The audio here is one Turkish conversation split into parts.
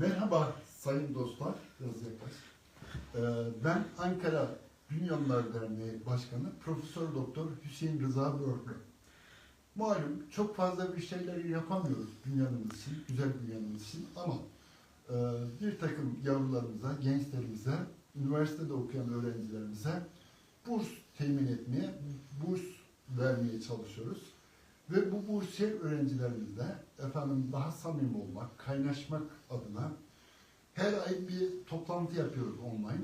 Merhaba sayın dostlar, biraz yaklaş. Ee, ben Ankara Dünyalılar Derneği Başkanı Profesör Doktor Hüseyin Rıza Börkü. Malum çok fazla bir şeyleri yapamıyoruz dünyanın için, güzel dünyanın için ama e, bir takım yavrularımıza, gençlerimize, üniversitede okuyan öğrencilerimize burs temin etmeye, burs vermeye çalışıyoruz. Ve bu bursiyer öğrencilerimizle efendim daha samimi olmak, kaynaşmak adına her ay bir toplantı yapıyoruz online.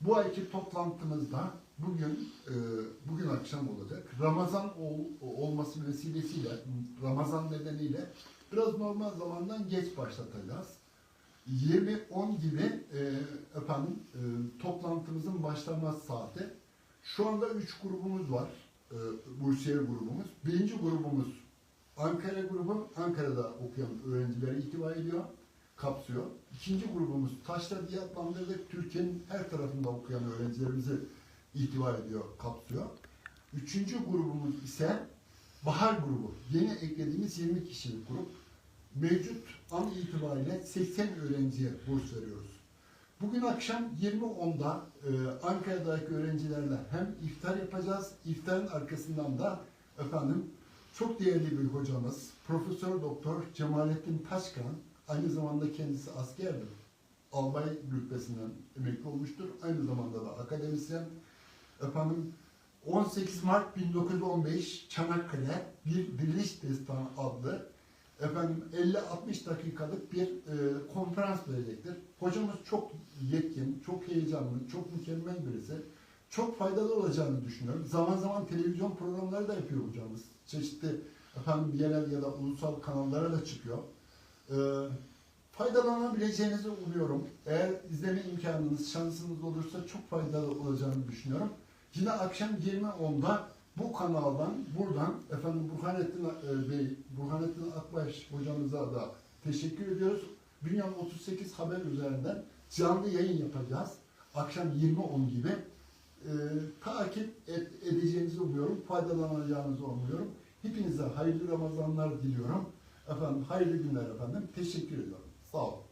Bu ayki toplantımızda bugün e, bugün akşam olacak. Ramazan ol- olması vesilesiyle, Ramazan nedeniyle biraz normal zamandan geç başlatacağız. 20-10 gibi e, efendim e, toplantımızın başlama saati. Şu anda 3 grubumuz var. E, Bursiyer grubumuz. Birinci grubumuz Ankara grubu. Ankara'da okuyan öğrencileri itibar ediyor, kapsıyor. İkinci grubumuz Taşra diye. Türkiye'nin her tarafında okuyan öğrencilerimizi itibar ediyor, kapsıyor. Üçüncü grubumuz ise Bahar grubu. Yeni eklediğimiz 20 kişilik grup. Mevcut an itibariyle 80 öğrenciye burs veriyoruz. Bugün akşam 20.10'da e, Ankara'daki öğrencilerle hem iftar yapacağız. İftarın arkasından da efendim çok değerli bir hocamız Profesör Doktor Cemalettin Taşkan aynı zamanda kendisi askerdir. Albay rütbesinden emekli olmuştur. Aynı zamanda da akademisyen. Efendim 18 Mart 1915 Çanakkale bir diriliş destanı adlı efendim 50-60 dakikalık bir e, konferans verecektir. Hocamız çok yetkin, çok heyecanlı, çok mükemmel birisi. Çok faydalı olacağını düşünüyorum. Zaman zaman televizyon programları da yapıyor hocamız. Çeşitli efendim yerel ya da ulusal kanallara da çıkıyor. E, faydalanabileceğinizi umuyorum. Eğer izleme imkanınız, şansınız olursa çok faydalı olacağını düşünüyorum. Yine akşam 20.10'da bu kanaldan, buradan efendim Burhanettin e, Bey, Burhanettin Akbaş hocamıza da teşekkür ediyoruz. Dünya 38 haber üzerinden canlı yayın yapacağız. Akşam 20.10 gibi. E, takip et, edeceğinizi umuyorum. Faydalanacağınızı umuyorum. Hepinize hayırlı Ramazanlar diliyorum. Efendim hayırlı günler efendim. Teşekkür ediyorum. Sağ olun.